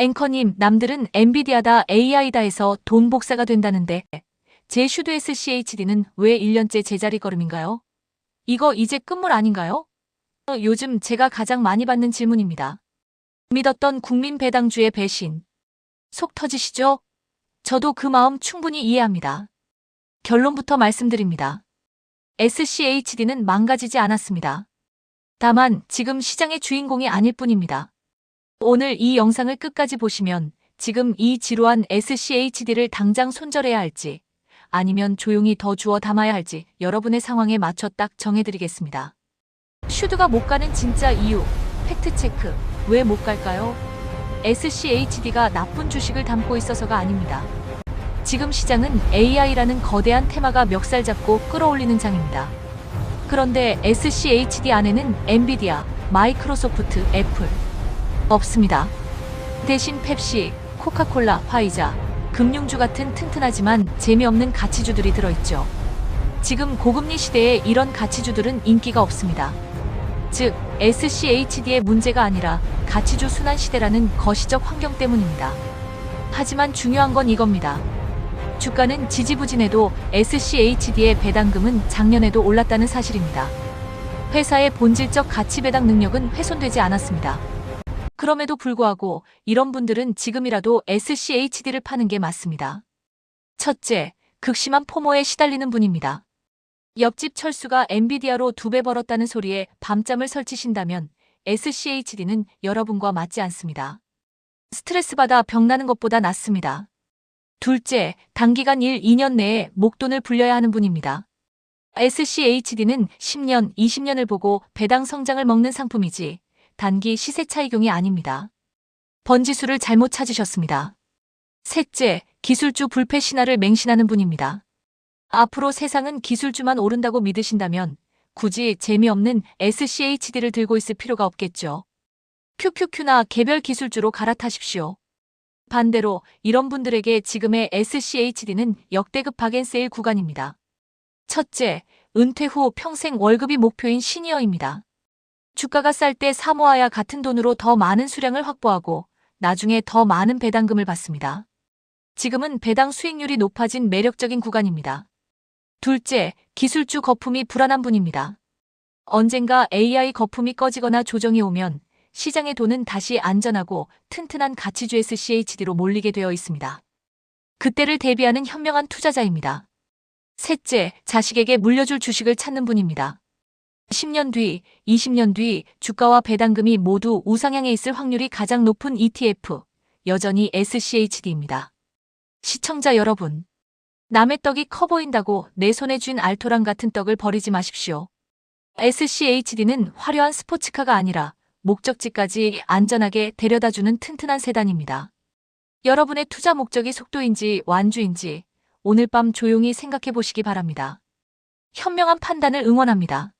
앵커님, 남들은 엔비디아다 AI다 해서 돈 복사가 된다는데 제 슈드 SCHD는 왜 1년째 제자리 걸음인가요? 이거 이제 끝물 아닌가요? 어, 요즘 제가 가장 많이 받는 질문입니다. 믿었던 국민 배당주의 배신. 속 터지시죠? 저도 그 마음 충분히 이해합니다. 결론부터 말씀드립니다. SCHD는 망가지지 않았습니다. 다만 지금 시장의 주인공이 아닐 뿐입니다. 오늘 이 영상을 끝까지 보시면 지금 이 지루한 SCHD를 당장 손절해야 할지 아니면 조용히 더 주워 담아야 할지 여러분의 상황에 맞춰 딱 정해드리겠습니다. 슈드가 못 가는 진짜 이유, 팩트체크, 왜 못 갈까요? SCHD가 나쁜 주식을 담고 있어서가 아닙니다. 지금 시장은 AI라는 거대한 테마가 멱살 잡고 끌어올리는 장입니다. 그런데 SCHD 안에는 엔비디아, 마이크로소프트, 애플 없습니다. 대신 펩시, 코카콜라, 화이자, 금융주 같은 튼튼하지만 재미없는 가치주들이 들어있죠. 지금 고금리 시대에 이런 가치주들은 인기가 없습니다. 즉, SCHD의 문제가 아니라 가치주 순환 시대라는 거시적 환경 때문입니다. 하지만 중요한 건 이겁니다. 주가는 지지부진해도 SCHD의 배당금은 작년에도 올랐다는 사실입니다. 회사의 본질적 가치 배당 능력은 훼손되지 않았습니다. 그럼에도 불구하고 이런 분들은 지금이라도 SCHD를 파는 게 맞습니다. 첫째, 극심한 포모에 시달리는 분입니다. 옆집 철수가 엔비디아로 두 배 벌었다는 소리에 밤잠을 설치신다면 SCHD는 여러분과 맞지 않습니다. 스트레스 받아 병나는 것보다 낫습니다. 둘째, 단기간 1, 2년 내에 목돈을 불려야 하는 분입니다. SCHD는 10년, 20년을 보고 배당 성장을 먹는 상품이지 단기 시세 차이경이 아닙니다. 번지수를 잘못 찾으셨습니다. 셋째, 기술주 불패 신화를 맹신하는 분입니다. 앞으로 세상은 기술주만 오른다고 믿으신다면 굳이 재미없는 SCHD를 들고 있을 필요가 없겠죠. QQQ나 개별 기술주로 갈아타십시오. 반대로 이런 분들에게 지금의 SCHD는 역대급 박앤세일 구간입니다. 첫째, 은퇴 후 평생 월급이 목표인 시니어입니다. 주가가 쌀 때 사모아야 같은 돈으로 더 많은 수량을 확보하고 나중에 더 많은 배당금을 받습니다. 지금은 배당 수익률이 높아진 매력적인 구간입니다. 둘째, 기술주 거품이 불안한 분입니다. 언젠가 AI 거품이 꺼지거나 조정이 오면 시장의 돈은 다시 안전하고 튼튼한 가치주 SCHD로 몰리게 되어 있습니다. 그때를 대비하는 현명한 투자자입니다. 셋째, 자식에게 물려줄 주식을 찾는 분입니다. 10년 뒤, 20년 뒤 주가와 배당금이 모두 우상향에 있을 확률이 가장 높은 ETF, 여전히 SCHD입니다. 시청자 여러분, 남의 떡이 커 보인다고 내 손에 쥔 알토란 같은 떡을 버리지 마십시오. SCHD는 화려한 스포츠카가 아니라 목적지까지 안전하게 데려다주는 튼튼한 세단입니다. 여러분의 투자 목적이 속도인지 완주인지 오늘 밤 조용히 생각해 보시기 바랍니다. 현명한 판단을 응원합니다.